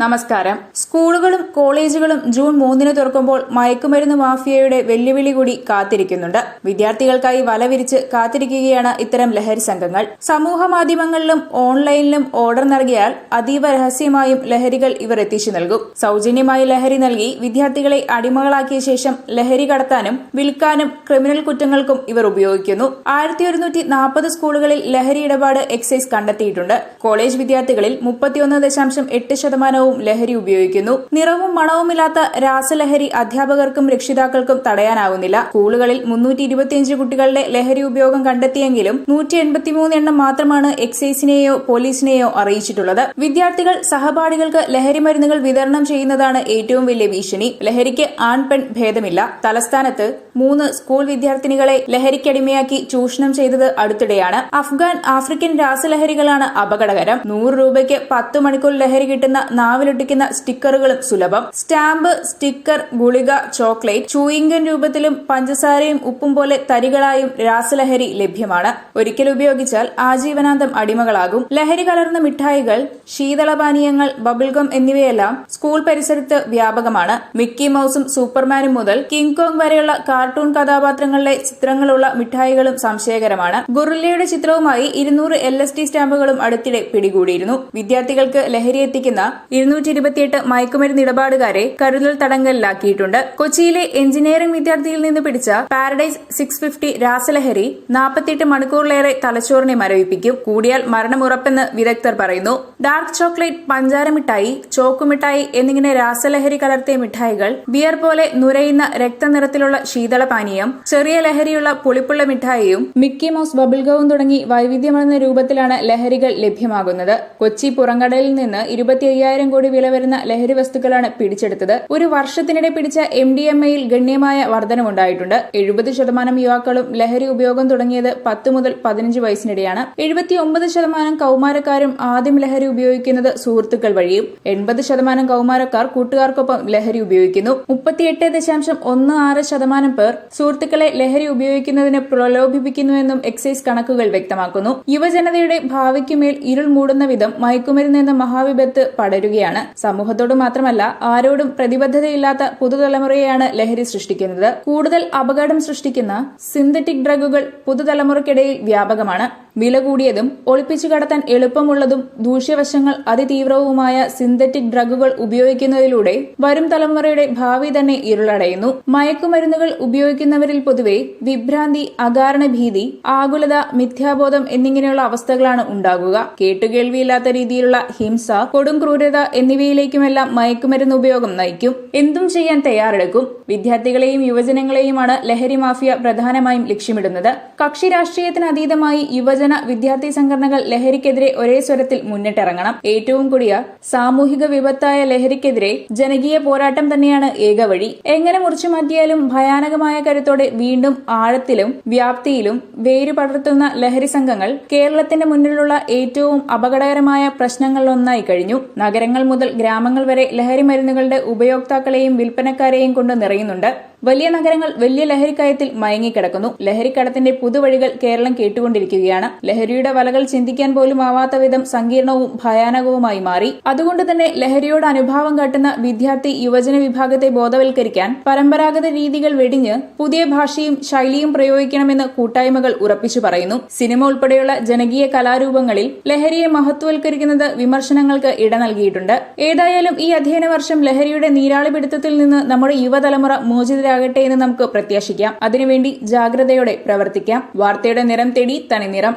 നമസ്കാരം. സ്കൂളുകളും കോളേജുകളും ജൂൺ മൂന്നിന് തുറക്കുമ്പോൾ മയക്കുമരുന്ന് മാഫിയയുടെ വെല്ലുവിളി കൂടി കാത്തിരിക്കുന്നുണ്ട്. വിദ്യാർത്ഥികൾക്കായി വലവിരിച്ച് കാത്തിരിക്കുകയാണ് ഇത്തരം ലഹരി സംഘങ്ങൾ. സമൂഹ മാധ്യമങ്ങളിലും ഓൺലൈനിലും ഓർഡർ നൽകിയാൽ അതീവ രഹസ്യമായും ലഹരികൾ ഇവർ എത്തിച്ചു നൽകും. സൗജന്യമായി ലഹരി നൽകി വിദ്യാർത്ഥികളെ അടിമകളാക്കിയ ശേഷം ലഹരി കടത്താനും വിൽക്കാനും ക്രിമിനൽ കുറ്റങ്ങൾക്കും ഇവർ ഉപയോഗിക്കുന്നു. ആയിരത്തി ഒരുന്നൂറ്റി നാൽപ്പത് സ്കൂളുകളിൽ ലഹരി ഇടപാട് എക്സൈസ് കണ്ടെത്തിയിട്ടുണ്ട്. കോളേജ് വിദ്യാർത്ഥികളിൽ മുപ്പത്തിയൊന്ന് ദശാംശം എട്ട് ശതമാനവും ലഹരി ഉപയോഗിക്കുന്നു. നിറവും മണവുമില്ലാത്ത രാസലഹരി അധ്യാപകർക്കും രക്ഷിതാക്കൾക്കും തടയാനാവുന്നില്ല. സ്കൂളുകളിൽ മുന്നൂറ്റി ഇരുപത്തിയഞ്ച് കുട്ടികളുടെ ലഹരി ഉപയോഗം കണ്ടെത്തിയെങ്കിലും നൂറ്റി എൺപത്തിമൂന്ന് എണ്ണം മാത്രമാണ് എക്സൈസിനെയോ പോലീസിനെയോ അറിയിച്ചിട്ടുള്ളത്. വിദ്യാർത്ഥികൾ സഹപാഠികൾക്ക് ലഹരി മരുന്നുകൾ വിതരണം ചെയ്യുന്നതാണ് ഏറ്റവും വലിയ ഭീഷണി. ലഹരിക്ക് ആൺ പെൺ ഭേദമില്ല. തലസ്ഥാനത്ത് മൂന്ന് സ്കൂൾ വിദ്യാർത്ഥിനികളെ ലഹരിക്കടിമയാക്കി ചൂഷണം ചെയ്തത് അടുത്തിടെയാണ്. അഫ്ഗാൻ ആഫ്രിക്കൻ രാസലഹരികളാണ് അപകടകരം. നൂറ് രൂപയ്ക്ക് പത്ത് മണിക്കൂർ ലഹരി കിട്ടുന്ന നാവിലൊട്ടിക്കുന്ന സ്റ്റിക്കറുകളും സുലഭം. സ്റ്റാമ്പ് സ്റ്റിക്കർ ഗുളിക ചോക്ലേറ്റ് ചൂയിങ്കൻ രൂപത്തിലും പഞ്ചസാരയും ഉപ്പും പോലെ തരികളായും രാസലഹരി ലഭ്യമാണ്. ഒരിക്കൽ ഉപയോഗിച്ചാൽ ആജീവനാന്തം അടിമകളാകും. ലഹരി കലർന്ന മിഠായികൾ ശീതളപാനീയങ്ങൾ ബബിൾഗം എന്നിവയെല്ലാം സ്കൂൾ പരിസരത്ത് വ്യാപകമാണ്. മിക്കി മൌസും സൂപ്പർമാനും മുതൽ കിങ് കോങ് വരെയുള്ള കാർട്ടൂൺ കഥാപാത്രങ്ങളിലെ ചിത്രങ്ങളുള്ള മിഠായികളും സംശയകരമാണ്. ഗുറില്ലയുടെ ചിത്രവുമായി ഇരുന്നൂറ് എൽ എസ് ടി സ്റ്റാമ്പുകളും അടുത്തിടെ പിടികൂടിയിരുന്നു. വിദ്യാർത്ഥികൾക്ക് ലഹരി എത്തിക്കുന്ന ഇരുന്നൂറ്റി ഇരുപത്തിയെട്ട് മയക്കുമരുന്ന് ഇടപാടുകാരെ കരുതൽ തടങ്കലിലാക്കിയിട്ടുണ്ട്. കൊച്ചിയിലെ എഞ്ചിനീയറിംഗ് വിദ്യാർത്ഥിയിൽ നിന്ന് പിടിച്ച പാരഡൈസ് സിക്സ് ഫിഫ്റ്റി രാസലഹരി നാൽപ്പത്തിയെട്ട് മണിക്കൂറിലേറെ തലച്ചോറിനെ മരവിപ്പിക്കും. കൂടിയാൽ മരണമുറപ്പെന്ന് വിദഗ്ധർ പറയുന്നു. ഡാർക്ക് ചോക്ലേറ്റ് പഞ്ചാര മിഠായി ചോക്കുമിഠായി എന്നിങ്ങനെ രാസലഹരി കലർത്തിയ മിഠായികൾ ബിയർ പോലെ നുരയുന്ന രക്തനിറത്തിലുള്ള ശീതളപാനീയം ചെറിയ ലഹരിയുള്ള പുളിപ്പുള്ള മിഠായിയും മിക്കി മൌസ് ബബിൾഗവും തുടങ്ങി വൈവിധ്യമാർന്ന രൂപത്തിലാണ് ലഹരികൾ ലഭ്യമാകുന്നത്. കൊച്ചി പുറംകടലിൽ നിന്ന് ഇരുപത്തി അയ്യായിരം കോടി വില വരുന്ന ലഹരി വസ്തുക്കളാണ് പിടിച്ചെടുത്തത്. ഒരു വർഷത്തിനിടെ പിടിച്ച എം ഡി എം എയിൽ ഗണ്യമായ വർധനമുണ്ടായിട്ടുണ്ട്. എഴുപത് ശതമാനം യുവാക്കളും ലഹരി ഉപയോഗം തുടങ്ങിയത് പത്ത് മുതൽ പതിനഞ്ച് വയസ്സിനിടെയാണ്. എഴുപത്തിയൊമ്പത് ശതമാനം കൌമാരക്കാരും ആദ്യം ലഹരി ഉപയോഗിക്കുന്നത് സുഹൃത്തുക്കൾ വഴിയും എൺപത് ശതമാനം കൌമാരക്കാർ കൂട്ടുകാർക്കൊപ്പം ലഹരി ഉപയോഗിക്കുന്നു. മുപ്പത്തിയെട്ട് ദശാംശം ഒന്ന് ആറ് ശതമാനം പേർ സുഹൃത്തുക്കളെ ലഹരി ഉപയോഗിക്കുന്നതിന് പ്രലോഭിപ്പിക്കുന്നുവെന്നും എക്സൈസ് കണക്കുകൾ വ്യക്തമാക്കുന്നു. യുവജനതയുടെ ഭാവിക്കുമേൽ ഇരുൾ മൂടുന്ന വിധം മയക്കുമരുന്ന് എന്ന മഹാവിപത്ത് പടരുകയാണ്. സമൂഹത്തോട് മാത്രമല്ല ആരോടും പ്രതിബദ്ധതയില്ലാത്ത പുതുതലമുറയെയാണ് ലഹരി സൃഷ്ടിക്കുന്നത്. കൂടുതൽ അപകടം സൃഷ്ടിക്കുന്ന സിന്തറ്റിക് ഡ്രഗുകൾ പുതുതലമുറയ്ക്കിടയിൽ വ്യാപകമാണ്. വില കൂടിയതും ഒളിപ്പിച്ചു കടത്താൻ എളുപ്പമുള്ളതും ദൂഷ്യവശങ്ങൾ അതിതീവ്രവുമായ സിന്തറ്റിക് ഡ്രഗുകൾ ഉപയോഗിക്കുന്നതിലൂടെ വരും തലമുറയുടെ ഭാവി തന്നെ ഇരുളടയുന്നു. മയക്കുമരുന്നുകൾ ഉപയോഗിക്കുന്നവരിൽ പൊതുവെ വിഭ്രാന്തി അകാരണ ഭീതി ആകുലത മിഥ്യാബോധം എന്നിങ്ങനെയുള്ള അവസ്ഥകളാണ് ഉണ്ടാകുക. കേട്ടുകേൾവിയില്ലാത്ത രീതിയിലുള്ള ഹിംസ കൊടും ക്രൂരത എന്നിവയിലേക്കുമെല്ലാം മയക്കുമരുന്ന് ഉപയോഗം നയിക്കും. എന്തും ചെയ്യാൻ തയ്യാറെടുക്കും. വിദ്യാർത്ഥികളെയും യുവജനങ്ങളെയുമാണ് ലഹരി മാഫിയ പ്രധാനമായും ലക്ഷ്യമിടുന്നത്. കക്ഷി രാഷ്ട്രീയത്തിന് അതീതമായി യുവജന വിദ്യാർത്ഥി സംഘടനകൾ ലഹരിക്കെതിരെ ഒരേ സ്വരത്തിൽ മുന്നിട്ടിറങ്ങണം. ഏറ്റവും കൂടിയ സാമൂഹിക വിപത്തായ ലഹരിക്കെതിരെ ജനകീയ പോരാട്ടം തന്നെയാണ് ഏക വഴി. എങ്ങനെ മുറിച്ചു മാറ്റിയാലും ഭയാനകമായ കരുത്തോടെ വീണ്ടും ആഴത്തിലും വ്യാപ്തിയിലും വേരു പടർത്തുന്ന ലഹരി സംഘങ്ങൾ കേരളത്തിന്റെ മുന്നിലുള്ള ഏറ്റവും അപകടകരമായ പ്രശ്നങ്ങളിലൊന്നായി കഴിഞ്ഞു. നഗരങ്ങൾ മുതൽ ഗ്രാമങ്ങൾ വരെ ലഹരി മരുന്നുകളുടെ ഉപയോക്താക്കളെയും വിൽപ്പനക്കാരെയും കൊണ്ട് നിറയുന്നുണ്ട്. വലിയ നഗരങ്ങൾ വലിയ ലഹരിക്കയത്തിൽ മയങ്ങിക്കിടക്കുന്നു. ലഹരിക്കടത്തിന്റെ പുതുവഴികൾ കേരളം കേട്ടുകൊണ്ടിരിക്കുകയാണ്. ലഹരിയുടെ വലകൾ ചിന്തിക്കാൻ പോലും ആവാത്ത വിധം സങ്കീർണവും ഭയാനകവുമായി മാറി. അതുകൊണ്ട് തന്നെ ലഹരിയോട് അനുഭാവം കാട്ടുന്ന വിദ്യാർത്ഥി യുവജന വിഭാഗത്തെ ബോധവൽക്കരിക്കാൻ പരമ്പരാഗത രീതികൾ വെടിഞ്ഞ് പുതിയ ഭാഷയും ശൈലിയും പ്രയോഗിക്കണമെന്ന് കൂട്ടായ്മകൾ ഉറപ്പിച്ചു പറയുന്നു. സിനിമ ഉൾപ്പെടെയുള്ള ജനകീയ കലാരൂപങ്ങളിൽ ലഹരിയെ മഹത്വവൽക്കരിക്കുന്നത് വിമർശനങ്ങൾക്ക് ഇട നൽകിയിട്ടുണ്ട്. ഏതായാലും ഈ അധ്യയന വർഷം ലഹരിയുടെ നീരാളിപിടുത്തത്തിൽ നിന്ന് നമ്മുടെ യുവതലമുറ മോചിതരാകട്ടെ എന്ന് നമുക്ക് പ്രത്യാശിക്കാം. അതിനുവേണ്ടി ജാഗ്രതയോടെ പ്രവർത്തിക്കാം. വാർത്തയുടെ നിറം തേടി തനിനിറം.